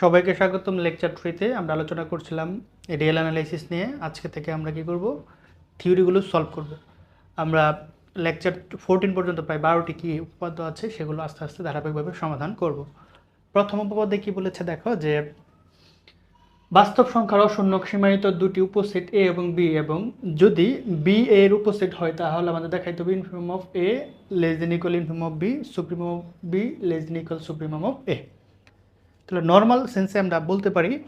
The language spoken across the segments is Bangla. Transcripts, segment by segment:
সবাইকে স্বাগতম লেকচার থ্রিতে। আমরা আলোচনা করছিলাম রিয়েল অ্যানালাইসিস নিয়ে। আজকে থেকে আমরা কি করব? থিওরিগুলো সলভ করব। আমরা লেকচার ফোরটিন পর্যন্ত প্রায় বারোটি কি উপপাদ্য আছে সেগুলো আস্তে আস্তে ধারাবাহিকভাবে সমাধান করব। প্রথম উপপাদ্যে কি বলেছে দেখো যে, বাস্তব সংখ্যার অশূন্য সীমায়িত দুটি উপসেট এ এবং বি এবং যদি বি এর উপসেট হয় তাহলে আমাদের দেখাইতে হবে infimum of A less than of B supremum of B less than of A তাহলে নর্মাল সেন্সে আমরা বলতে পারি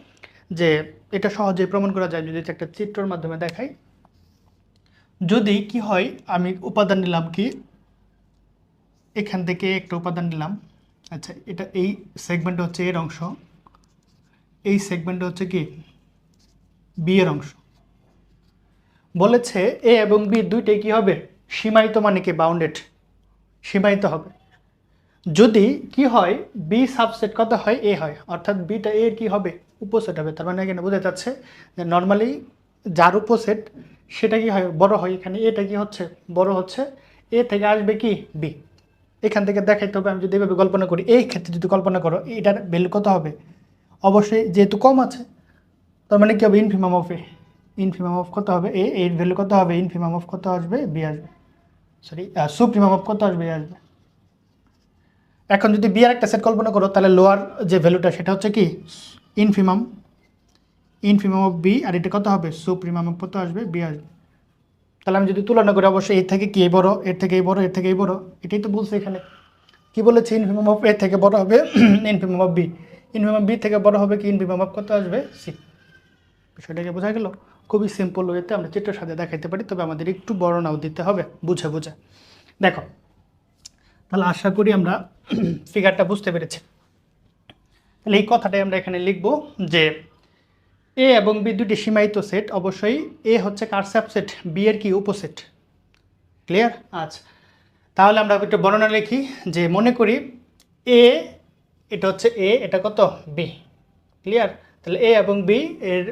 যে এটা সহজেই প্রমাণ করা যায় যদি একটা চিত্রর মাধ্যমে দেখাই। যদি কি হয়, আমি উপাদান নিলাম কি? এখান থেকে একটা উপাদান নিলাম। আচ্ছা এটা এই সেগমেন্ট হচ্ছে এর অংশ। এই সেগমেন্ট হচ্ছে কি? বি এর অংশ। বলেছে এ এবং বি দুইটাই কি হবে? সীমায়িত মানে কি? বাউন্ডেড সীমায়িত হবে। যদি কি হয় বি সাবসেট কত হয়? এ হয়। অর্থাৎ বিটা এর কি হবে? উপসেট হবে। তার মানে এখানে বোঝা যাচ্ছে যে নর্মালি যার উপসেট সেটা কি হয়? বড় হয়। এখানে এটা কি হচ্ছে? বড় হচ্ছে। এ থেকে আসবে কি? বি এখান থেকে দেখাইতে হবে। আমি যদি এভাবে কল্পনা করি এই ক্ষেত্রে যদি কল্পনা করো, এটার ভ্যালু কত হবে? অবশ্যই যেহেতু কম আছে, তার মানে কি হবে? Infimum of A infimum of কত হবে? এ এর ভ্যালু কত হবে? ইনফিমাম অফ কত আসবে? বি আসবে। সরি সুপ্রিমাম অফ কত আসবে? এ আসবে। এখন যদি বি আর একটা সেট কল্পনা করো, তাহলে লোয়ার যে ভ্যালুটা সেটা হচ্ছে কি? ইনফিমাম ইনফিমাম অফ বি আর এটা কত হবে? সুপ্রিমাম কত আসবে? বি আসবে। তাহলে আমি যদি তুলনা করি, অবশ্যই এর থেকে কি বড় এর থেকে এই বড় এর থেকে এই বড়? এটাই তো বলছে এখানে। কি বলেছে? ইনফিমাম অফ এর থেকে বড় হবে infimum of B infimum B থেকে বড় হবে কি? ইনফিমাম অফ কত আসবে? সি বিষয়টাকে বোঝা গেল? খুবই সিম্পল ওয়েতে আমরা চিত্রের সাথে দেখাইতে পারি, তবে আমাদের একটু বর্ণনাও দিতে হবে, বুঝে বুঝে। দেখো, তাহলে আশা করি আমরা ফিগারটা বুঝতে পেরেছি তাহলে এই কথাটাই আমরা এখানে লিখব যে এ এবং বি দুটি সীমায়িত সেট অবশ্যই এ হচ্ছে কার সাবসেট বি এর কি উপসেট? ক্লিয়ার আচ্ছা। তাহলে আমরা একটু বর্ণনা লিখি যে মনে করি এ এটা হচ্ছে এ এটা কত? বি ক্লিয়ার তাহলে এ এবং বি এর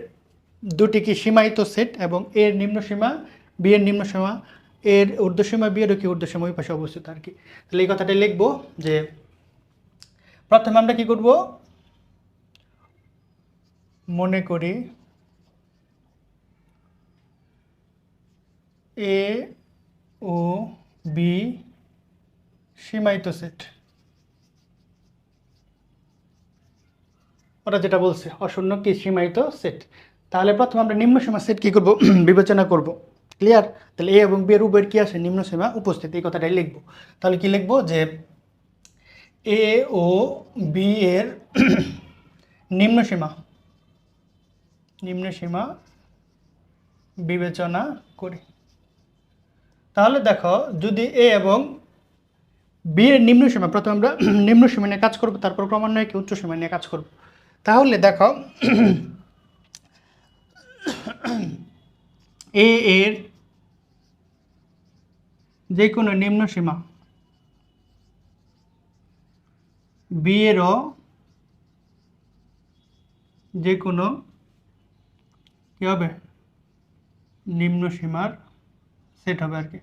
দুটি কি সীমায়িত সেট এবং এর নিম্ন সীমা বি এর নিম্ন সীমা এর ঊর্ধ্বসীমা বি কি ঊর্ধ্বসীমা পাশে অবস্থিত আর কি। তাহলে এই কথাটা লিখব যে প্রথমে আমরা কি করব? মনে করি এ ও বি সীমায়িত সেট। ওরা যেটা বলছে, অশূন্য কি সীমায়িত সেট? তাহলে প্রথমে আমরা নিম্ন সীমা সেট কী করব? বিবেচনা করব। ক্লিয়ার তাহলে এ এবং বি এর উভয়ের কী আছে? নিম্ন সীমা উপস্থিত, এই কথাটাই লিখব। তাহলে কি লিখব? যে এ ও বি এর নিম্ন সীমা নিম্ন সীমা বিবেচনা করি। তাহলে দেখো, যদি এ এবং বি এর নিম্ন সীমা, প্রথমে আমরা নিম্ন সীমা নিয়ে কাজ করব, তারপর ক্রমান্বয়ে উচ্চ সীমা নিয়ে কাজ করব। তাহলে দেখো এ এর যে কোনো নিম্ন সীমা। বি এরও যে কোনো কী হবে? নিম্ন সীমার সেট হবে আর কি।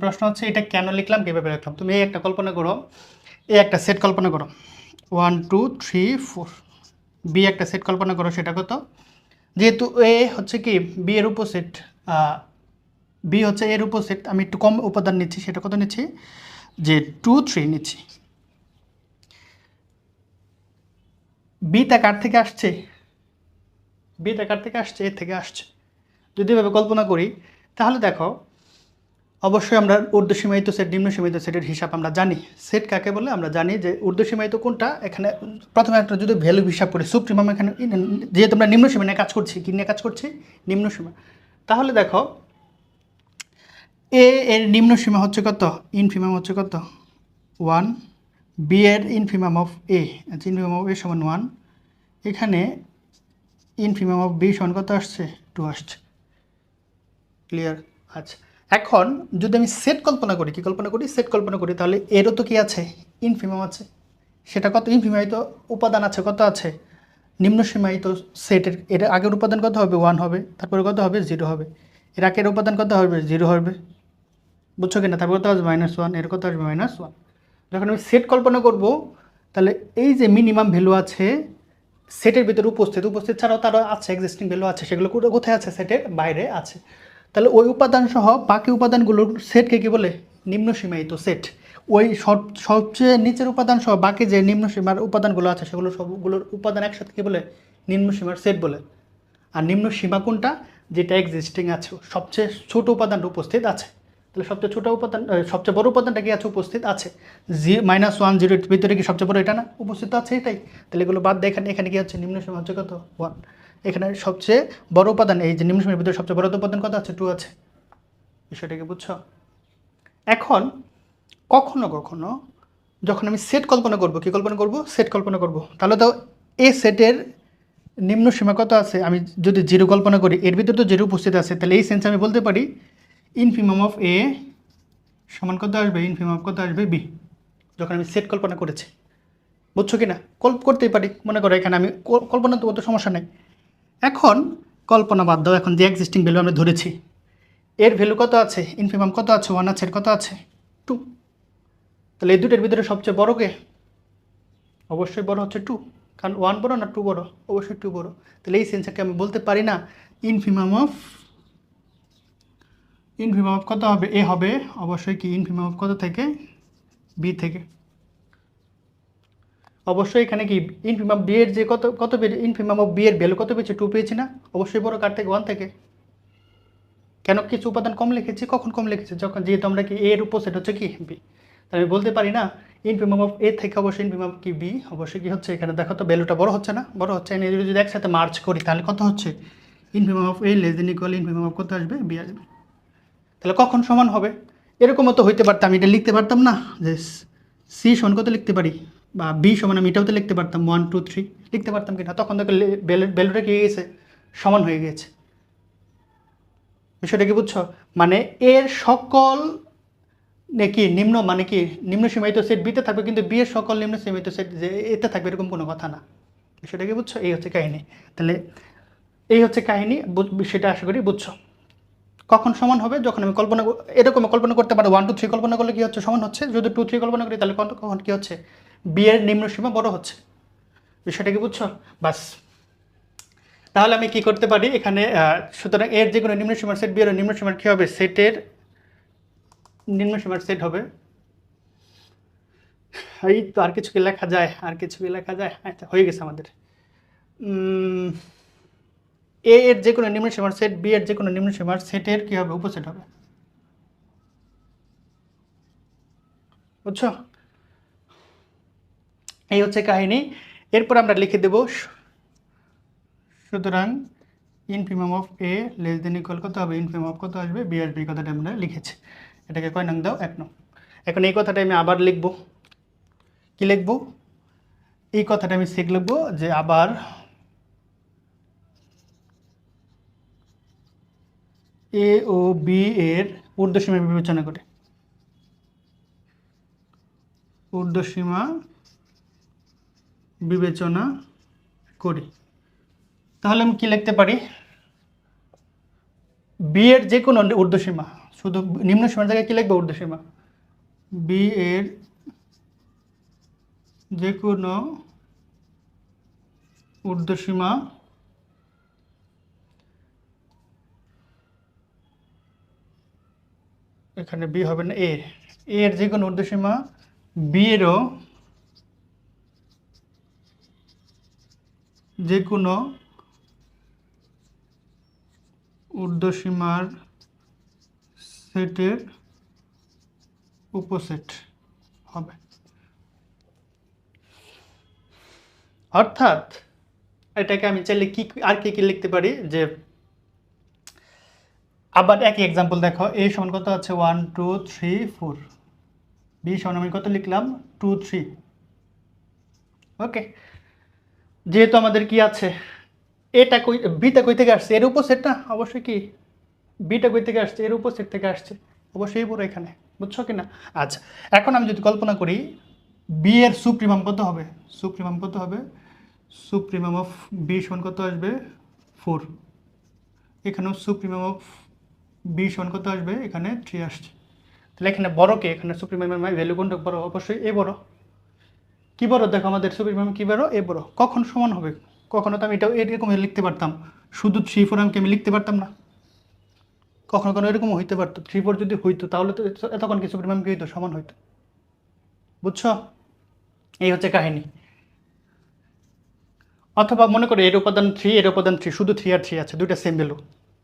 প্রশ্ন হচ্ছে, এটা কেন লিখলাম? কীভাবে লিখলাম? তুমি এই একটা কল্পনা করো। এই একটা সেট কল্পনা করো। One two three four B একটা সেট কল্পনা করো, সেটা কত? যেহেতু এ হচ্ছে কি, বি এর উপসেট বি হচ্ছে এর উপসেট, আমি একটু কম উপাদান নিচ্ছি, সেটা কত নিচ্ছি? যে টু থ্রি নিচ্ছি। বি তা কার থেকে আসছে? বি তা কার থেকে আসছে? এর থেকে আসছে। যদি এভাবে কল্পনা করি, তাহলে দেখো অবশ্যই আমরা ঊর্ধ্বসীমায়িত সেট নিম্ন সীমায়িত সেটের হিসাব আমরা জানি। সেট কাকে বলে? আমরা জানি যে ঊর্ধ্বসীমায়িত কোনটা? এখানে প্রথমে একটা যদি ভ্যালু হিসাব করি সুপ্রিমাম এখানে যেহেতু আমরা নিম্ন সীমা নিয়ে কাজ করছি, কী নিয়ে কাজ করছি? নিম্ন সীমা তাহলে দেখো এ এর নিম্ন সীমা হচ্ছে কত? ইনফিমাম হচ্ছে কত? ওয়ান বি এর ইনফিমাম অফ এ আচ্ছা ইনফিমাম অফ এ সমান ওয়ান এখানে ইনফিমাম অফ বি সমান কত আসছে? টু আসছে। ক্লিয়ার আচ্ছা। এখন যদি আমি সেট কল্পনা করি, কি কল্পনা করি? সেট কল্পনা করি, তাহলে এরও তো কি আছে? ইনফিমাম আছে। সেটা কত? ইনফিমায়িত উপাদান আছে, কত আছে? নিম্ন সীমায়িত সেটের এর আগের উপাদান কত হবে? ওয়ান হবে। তারপরে কত হবে? জিরো হবে। এর আগের উপাদান কত হবে? জিরো হবে। বুঝছ কিনা? তারপর কত আসবে? মাইনাস ওয়ানের কত আসবে? মাইনাস ওয়ান যখন আমি সেট কল্পনা করব, তাহলে এই যে মিনিমাম ভ্যালু আছে সেটের ভিতরে উপস্থিত উপস্থিত ছাড়াও তারও আছে এক্সিস্টিং ভ্যালু আছে, সেগুলো কোথায়- কোথায় আছে সেটের বাইরে আছে। তাহলে ওই উপাদান সহ বাকি উপাদানগুলোর সেটকে কি বলে? নিম্ন সীমায়িত সেট। ওই সব- সবচেয়ে নিচের উপাদান সহ বাকি যে নিম্ন সীমার উপাদানগুলো আছে, সেগুলো সবগুলোর উপাদান একসাথে কি বলে? নিম্ন সীমার সেট বলে। আর নিম্ন সীমা কোনটা? যেটা এক্সিস্টিং আছে, সবচেয়ে ছোট উপাদানটা উপস্থিত আছে। তাহলে সবচেয়ে ছোট উপাদান সবচেয়ে বড় উপাদানটা কি আছে? উপস্থিত আছে। জি মাইনাস ওয়ান জিরোর ভিতরে কি সবচেয়ে বড় এটা না? উপস্থিত আছে এটাই। তাহলে এগুলো বাদ দিয়ে এখানে এখানে কি হচ্ছে? নিম্ন সীমা হচ্ছে কত? ওয়ান এখানে সবচেয়ে বড় উপাদান, এই যে নিম্ন সীমার ভিতরে সবচেয়ে বড় উপাদান কত আছে? টু আছে। বিষয়টা কি বুঝছ? এখন কখনো কখনো যখন আমি সেট কল্পনা করব, কি কল্পনা করব? সেট কল্পনা করব। তাহলে তো এ সেটের নিম্ন সীমা কত আছে? আমি যদি জিরো কল্পনা করি, এর ভিতরে তো জিরো উপস্থিত আছে। তাহলে এই সেন্সে আমি বলতে পারি ইনফিমাম অফ এ সমান কত আসবে? ইনফিমাম অফ কত আসবে? বি যখন আমি সেট কল্পনা করেছি। বুঝছ কি না কল্প করতেই পারি। মনে করো এখানে আমি কল্পনা তো অত সমস্যা নেই। এখন কল্পনা বাদ দাও, এখন যে এক্সিস্টিং ভ্যালু আমরা ধরেছি। এর ভ্যালু কত আছে? ইনফিমাম কত আছে? ওয়ান আছে, এর কত আছে? টু তাহলে এই দুটোর ভিতরে সবচেয়ে বড় কে? অবশ্যই বড় হচ্ছে টু কারণ ওয়ান বড় না টু বড়? অবশ্যই টু বড়। তাহলে এই সেন্সারকে আমি বলতে পারি না ইনফিমাম অফ ইনফিমাম অফ কত হবে? এ হবে, অবশ্যই কি ইনফিমাম অফ কত থেকে? বি থেকে। অবশ্যই এখানে কি ইনফিমাম বি এর যে কত কত ইনফিমাম অফ বি এর ভ্যালু কত পেয়েছে? টু পেয়েছি না? অবশ্যই বড় কার থেকে ওয়ান থেকে। কেন কিছু উপাদান কম লিখেছি? কখন কম লিখেছি? যখন যেহেতু আমরা কি এর উপসেট হচ্ছে কি? বি তাহলে আমি বলতে পারি না ইনফিমাম অফ এ থেকে অবশ্যই ইনফিমাম কি বি অবশ্যই কি হচ্ছে? এখানে দেখো তো ভ্যালুটা বড় হচ্ছে না? বড় হচ্ছে। এনে যদি যদি একসাথে মার্চ করি, তাহলে কত হচ্ছে? Infimum of A less than equal infimum of কত আসবে? বি আসবে। তাহলে কখন সমান হবে? এরকমও তো হইতে পারতাম এটা লিখতে পারতাম না। যে সি সমান কত লিখতে পারি? বা বি সমান আমি এটাও তো লিখতে পারতাম ওয়ান টু থ্রি লিখতে পারতাম কিনা? তখন দেখো ভ্যালুটা কি হয়ে গেছে? সমান হয়ে গেছে। বিষয়টা কি বুঝছ? মানে এর সকল নাকি নিম্ন মানে কি, নিম্ন সীমায়িত সেট বিতে থাকবে, কিন্তু বি এর সকল নিম্ন সীমায়িত সেট যে এতে থাকবে এরকম কোনো কথা না। বিষয়টা কি বুঝছ? এই হচ্ছে কাহিনী। তাহলে এই হচ্ছে কাহিনী বিষয়টা আশা করি বুঝছ। কখন সমান হবে? যখন আমি কল্পনা এরকম কল্পনা করতে পারি ওয়ান টু থ্রি কল্পনা করলে কি হচ্ছে? সমান হচ্ছে। যদি টু থ্রি কল্পনা করি, তাহলে কখন কি হচ্ছে? বি এর নিম্ন সীমা বড় হচ্ছে। বিষয়টা কি বুঝছ? বাস। তাহলে আমি কি করতে পারি? এখানে সুতরাং এর যে কোনো নিম্ন সীমার সেট বি এর নিম্ন সীমার কী হবে? সেটের নিম্ন সীমার সেট হবে। এই তো আর কিছু কি লেখা যায়? আর কিছু কি লেখা যায়? আচ্ছা হয়ে গেছে আমাদের। এ এর যে কোনো নিম্ন সীমার সেট বি এর যে কোনো নিম্ন সীমার সেটের কী হবে? উপসেট হবে। বুঝছ? এই হচ্ছে কাহিনী। এরপর আমরা লিখে দেব, সুতরাং infimum of A less than equal কত হবে? ইনফিমাম অফ কত আসবে? বি কথাটা আমরা লিখেছি। এটাকে কয় নং দাও? এক নং। এখন এই কথাটা আমি আবার লিখব। কি লিখব? এই কথাটা আমি শিখ লিখব যে আবার এ ও বি এর ঊর্ধ্বসীমা বিবেচনা করে। ঊর্ধ্বসীমা বিবেচনা করি। তাহলে আমি কি লিখতে পারি? বি এর যে কোনো ঊর্ধ্বসীমা, শুধু নিম্ন সীমার জায়গায় কি লিখবে ঊর্ধ্বসীমা? বি এর যে কোনো ঊর্ধ্বসীমা এখানে বি হবে না এ এর যে কোনো ঊর্ধ্বসীমা বি এরও যে কোনো ঊর্ধ্বসীমার সেটের উপসেট হবে। অর্থাৎ এটাকে আমি চাইলে কি আর কি কি লিখতে পারি? যে আবার একই এক্সাম্পল দেখো এ সমান কত আছে? One two three four B সমান আমি কত লিখলাম? টু থ্রি ওকে যেহেতু আমাদের কি আছে? এটা কই, বিটা কই থেকে আসছে? এর উপসেট না অবশ্যই কি? বিটা কই থেকে আসছে? এর উপসেট থেকে আসছে। অবশ্যই পুরো এখানে, বুঝছ কি না? আচ্ছা এখন আমি যদি কল্পনা করি বি এর সুপ্রিমাম কত হবে? সুপ্রিমাম কত হবে? সুপ্রিমাম অফ বি সমান কত আসবে? ফোর এখানেও সুপ্রিমাম অফ বি সমান কত আসবে? এখানে থ্রি আসছে। তাহলে এখানে বড় কে? এখানে সুপ্রিমামের ভ্যালু কোনটা বড়? অবশ্যই এ বড়। কী বড়? দেখো আমাদের সুপ্রিমাম কী বড়? এ বড়। কখন সমান হবে? কখনো তো আমি এটা এরকম লিখতে পারতাম। শুধু থ্রি ফোর আমি আমি লিখতে পারতাম না। কখনো কখনো এরকম হইতে পারতো। থ্রি ফোর যদি হইতো, তাহলে তো এতক্ষণ কি সুপ্রিমাম কি হইতো? সমান হইতো। বুঝছ? এই হচ্ছে কাহিনী। অথবা মনে করো এর উপাদান থ্রি এর উপাদান থ্রি শুধু থ্রি আর থ্রি আছে, দুইটা সেম ভ্যালু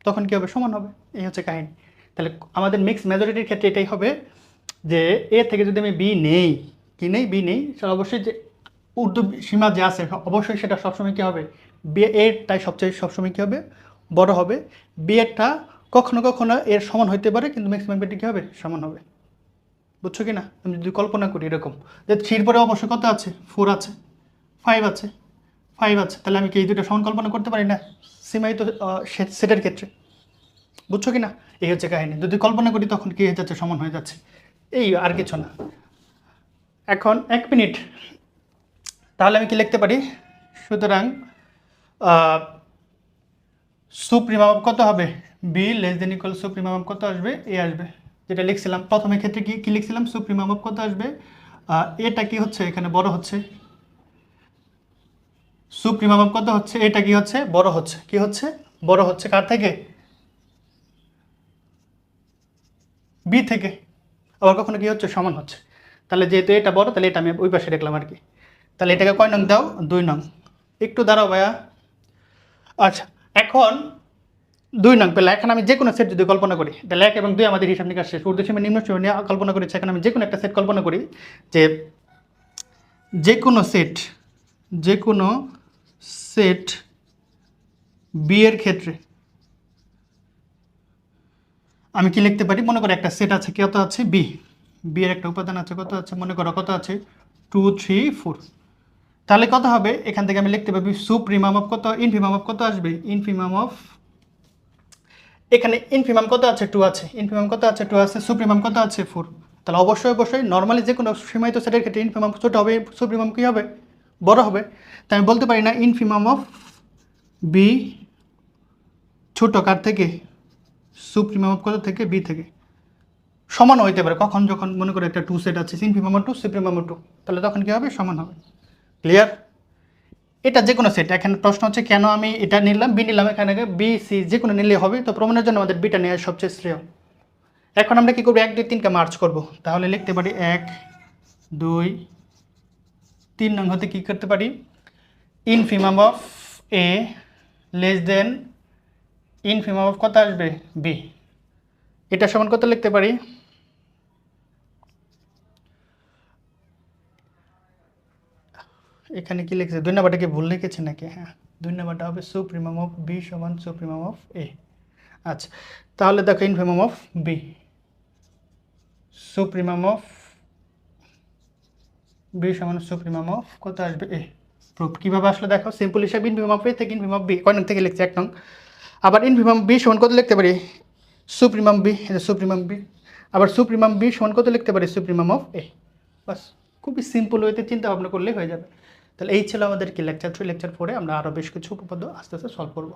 তখন কী হবে? সমান হবে। এই হচ্ছে কাহিনী। তাহলে আমাদের মিক্স মেজরিটির ক্ষেত্রে এটাই হবে যে, এ থেকে যদি আমি বি নেই কি নেই, বি নেই তাহলে অবশ্যই যে উর্দু সীমা যে আছে, অবশ্যই সেটা সবসময় কী হবে? বি এরটাই সবচেয়ে সবসময় কী হবে? বড় হবে। বি এরটা কখনো কখনো এর সমান হইতে পারে, কিন্তু ম্যাক্সিমাম বেটি কী হবে? সমান হবে। বুঝছ কি না? আমি যদি কল্পনা করি এরকম, যে থ্রির পরে অবশ্যই কত আছে? ফোর আছে, ফাইভ আছে ফাইভ আছে, তাহলে আমি কি এই দুটো সমান কল্পনা করতে পারি না? সীমাই তো সেটের ক্ষেত্রে। বুঝছ কি না? এই হচ্ছে কাহিনী। যদি কল্পনা করি, তখন কি হয়ে যাচ্ছে? সমান হয়ে যাচ্ছে। এই আর কিছু না। এখন এক মিনিট। তাহলে আমি কি লিখতে পারি? সুতরাং সুপ্রিমাম কত হবে? B less than equal supremum কত আসবে? এ আসবে। যেটা লিখছিলাম প্রথমের ক্ষেত্রে কি কি লিখছিলাম? সুপ্রিমাম কত আসবে? এটা কি হচ্ছে? এখানে বড় হচ্ছে। সুপ্রিমাম কত হচ্ছে? এটা কি হচ্ছে? বড় হচ্ছে। কি হচ্ছে? বড় হচ্ছে কার থেকে? বি থেকে। আবার কখনো কি হচ্ছে? সমান হচ্ছে। তাহলে যেহেতু এটা বড়, তাহলে এটা আমি ওই পাশে রাখলাম আর কি। তাহলে এটাকে কয় নং দাও? দুই নং। একটু দাঁড়াও ভাইয়া। আচ্ছা এখন দুই নং পেলে। এখন আমি যে কোনো সেট যদি কল্পনা করি, তাহলে এক এবং দুই আমাদের হিসাব নিকাশ শেষ। ঊর্ধ্ব সীমা নিম্ন সীমা নিয়ে কল্পনা করেছি। এখন আমি যে কোনো একটা সেট কল্পনা করি যে যে কোনো সেট যে কোনো সেট বি এর ক্ষেত্রে আমি কি লিখতে পারি? মনে করো একটা সেট আছে কত আছে? বি বি এর একটা উপাদান আছে, কত আছে? মনে করো কত আছে? টু থ্রি ফোর তাহলে কত হবে? এখান থেকে আমি লিখতে পারি সুপ্রিমাম অফ কত? ইনফিমাম অফ কত আসবে? ইনফিমাম অফ এখানে ইনফিমাম কত আছে? টু আছে। ইনফিমাম কত আছে? টু আছে। সুপ্রিমাম কত আছে? ফোর তাহলে অবশ্যই অবশ্যই নর্মালি যে কোনো সীমায়িত সেটের ক্ষেত্রে ইনফিমাম ছোটো হবে সুপ্রিমাম কী হবে? বড় হবে। তাই আমি বলতে পারি না ইনফিমাম অফ বি ছোট কার থেকে? সুপ্রিমাম অফ কত থেকে? বি থেকে। সমান হইতে পারে। কখন যখন মনে করো একটা টু সেট আছে ইনফিমাম টু সুপ্রিমাম টু তাহলে তখন কী হবে? সমান হবে। ক্লিয়ার এটা যে কোনো সেট এখানে প্রশ্ন হচ্ছে কেন আমি এটা নিলাম বি নিলাম, এখানে বি সি যে কোনো নিলে হবে, তো প্রমাণের জন্য আমাদের বিটা নেওয়া সবচেয়ে শ্রেয়। এখন আমরা কী করব? এক, দুই, তিনকে মার্চ করব। তাহলে লিখতে পারি এক, দুই, তিন নং হতে কী করতে পারি? Infimum of A less than infimum of কত আসবে? বি এটা সমান কত লিখতে পারি? এখানে কি লিখেছে? দুই নাম্বারটা কি ভুল লিখেছে নাকি? হ্যাঁ দুই নাম্বারটা হবে সুপ্রিমাম অফ বি সমান সুপ্রিমাম অফ এ। আচ্ছা তাহলে দেখো infimum of B supremum of B সমান সুপ্রিমাম অফ কত আসবে? এ। প্রুফ কীভাবে আসলে দেখো? সিম্পল হিসাবে ইনফিমাম অফ এ থেকে ইনফিমাম অফ বি কয় থেকে লিখছে? এক নং। আবার ইনফিমাম বি সমান কত লিখতে পারি? সুপ্রিমাম বি সুপ্রিমাম বি আবার সুপ্রিমাম বি সমান কত লিখতে পারি? সুপ্রিমাম অফ এ। বাস, খুবই সিম্পল ওয়েতে চিন্তা ভাবনা করলেই হয়ে যাবে। তাহলে এই ছিল আমাদের কি লেকচার থ্রি লেকচার ফোরে আমরা আরও বেশ কিছু উপপাদ্য আস্তে আস্তে সলভ করব।